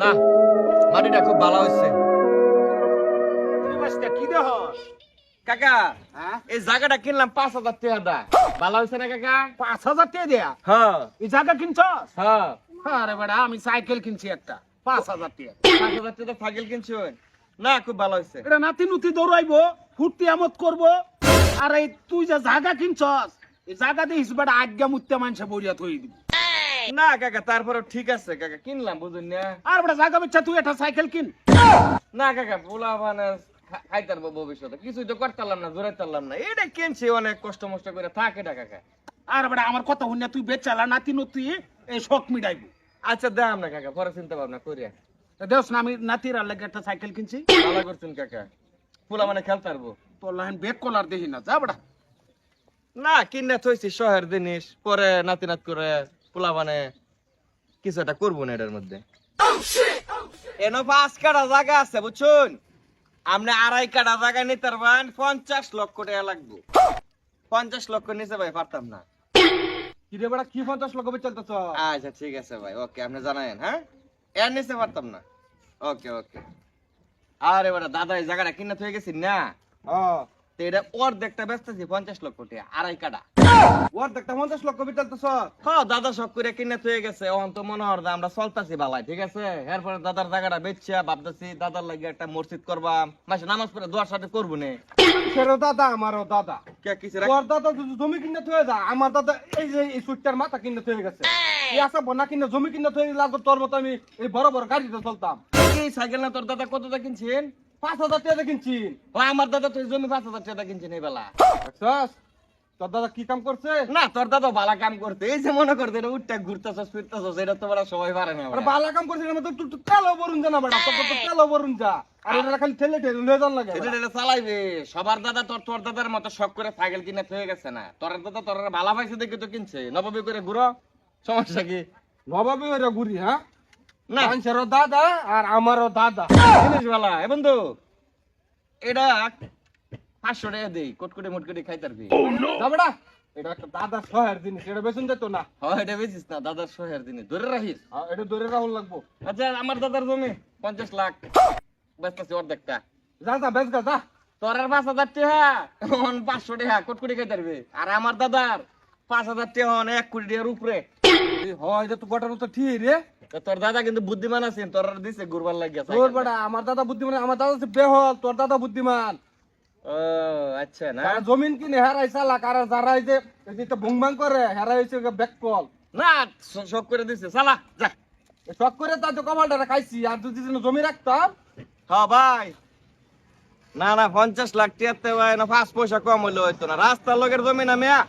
না মাটিটা খুব ভালো হয়েছে। কি দেহ? কাকা হ্যাঁ? এই জায়গাটা কিনলাম পাঁচ হাজার টাকা দা। ভালো হয়েছে না কাকা? পাঁচ হাজার টাকা দেয়া? হ্যাঁ। এই জায়গা কিনছস? হ্যাঁ। আরে বেড়া আমি সাইকেল কিনছি একটা পাঁচ হাজার টাকা। পাঁচ হাজার টাকা সাইকেল কিনছো না খুব ভালো হয়েছে। এটা নাতি নুতি দৌড়াইবো ফুর্তি আমত করব। আর এই তুই যে জায়গা কিনছস এই জায়গা দেখিস বেটা আজ্ঞা মুত্তে মানুষে বইয়া থই দিবি। না কাকা তারপরে ঠিক আছে কাকা কিনলাম বুঝুন না। আর বেচা তুই একটা সাইকেল কিন। না কাকা পোলা খাইতার ভবিষ্যতে। কিছুই তো না না। এটা কিনছি অনেক কষ্ট মষ্ট করে। থাক এটা কাকা। আর বেটা আমার কথা তুই বেচালা নাতি নুতি এই শখ মিটাইবো। আচ্ছা দাম না কাকা পরে চিন্তা ভাবনা করিয়া। তা দেখ না আমি নাতির আর লাগে একটা সাইকেল কিনছি। ভালো করছেন কাকা। পোলা মানে খেলতে পারব। তোর লাইন বেক কলার দেখি না যা না কিনে থইছি শহরের জিনিস পরে নাতি নাত করে পোলা মানে কিছু একটা করব না এটার মধ্যে। এনো পাঁচ কাটা জায়গা আছে বুঝছুন? আপনি আড়াই কাটা জায়গা নিতে পারবেন পঞ্চাশ লক্ষ টাকা লাগবে। পঞ্চাশ লক্ষ নিচে ভাই পারতাম না। কি রে কি পঞ্চাশ লক্ষ চলতেছ আচ্ছা ঠিক আছে ভাই ওকে আপনি জানায়েন হ্যাঁ? এর নিচে পারতাম না। ওকে ওকে। আরে বেটা দাদা এই জায়গাটা কিনে থয়ে গেছি না? তো এটা অর্ধেকটা ব্যস্ত আছি পঞ্চাশ লক্ষ টাকা আড়াই কাটা। ওর দেখতে পঞ্চাশ লক্ষ চলতেছ হ্যাঁ দাদা শখ করে কিনে থয়ে গেছে এখন তো মনে হয় আমরা চলতাছি বালাই ঠিক আছে? এরপরে দাদার জায়গাটা বেচছে ভাবতেছি দাদার লাগে একটা মসজিদ করবা মাসে নামাজ পড়ে দোয়ার সাথে করব নে। সেরো দাদা আমারও দাদা। কে কিছু তোর দাদা তো জমি কিনে থয়ে যা আমার দাদা এই যে এই সুটটার মাথা কিনে থয়ে গেছে। আসা বনা কিনে জমি কিনে থয়ে লাগতো তোর মতো আমি এই বড় বড় গাড়িতে চলতাম। এই সাইকেল না তোর দাদা কত টাকা কিনছেন? পাঁচ হাজার টাকা কিনছি। ও আমার দাদা তো এই জমি পাঁচ হাজার টাকা কিনছেন এই বেলা। তোর দাদা কি কাম করছে? না তোর দাদা ভালো কাম করতে এই যে মনে করতে এটা উঠটা ঘুরতেছস ফিরতেছস এটা তো বড় সবাই পারে না। বালা। কাম করছে না তুই তেলও বরুন যা না বেটা তোর তো বরুন যা। আর এটা খালি ঠেলে ঠেলে লয়ে যান লাগে এটা এটা চালাইবে। সবার দাদা তোর তোর দাদার মতো শখ করে সাইকেল কিনে থয়ে গেছে না। তোর দাদা তোর ভালো পাইছে দেখে তো কিনছে। নববী করে ঘুরো। সমস্যা কি? নবাবি ওরা ঘুরি হ্যাঁ? না। মানুষেরও দাদা আর আমারও দাদা। জিনিস এ বন্ধু এটা পাঁচশো টাকা দেই কটকটি মুটকটি এটা একটা দাদা সহের জিনিস এটা বেতন যেত না। হয় এটা বেচিস না দাদার শহের দিনে ধরে রাখিস। হ্যাঁ, এটা ধরে রাহুল লাগবো। আচ্ছা আমার দাদার জমি পঞ্চাশ লাখ। ব্যস্ত আছে অর্ধেকটা। যা যা গা যা। তোর আর পাঁচ হাজার টাকা। পাঁচশো টাকা কটকটি পারবি আর আমার দাদার পাঁচ হাজার টাকা এক কোটি টাকার উপরে। হয় তো গোটার মতো ঠিক রে। তোর দাদা কিন্তু বুদ্ধিমান আছেন তোর দিছে ঘুরবার লাগিয়া তোর বেটা আমার দাদা বুদ্ধিমান আমার দাদা হচ্ছে বেহল তোর দাদা বুদ্ধিমান। ও আচ্ছা না। জমিন কিনে হেরাই চালাক আর যারা এই যে এই ভুংভাং করে হেরাই হচ্ছে ব্যাককল না সব করে দিছে চালা যা। শখ করে তো কমালটা খাইছি আর যদি জমি রাখতাম। হ্যাঁ ভাই। না না পঞ্চাশ লাখ টিয়াতে ভাই না পাঁচ পয়সা কম হইল হইতো না। রাস্তার লোকের জমি না মেয়া।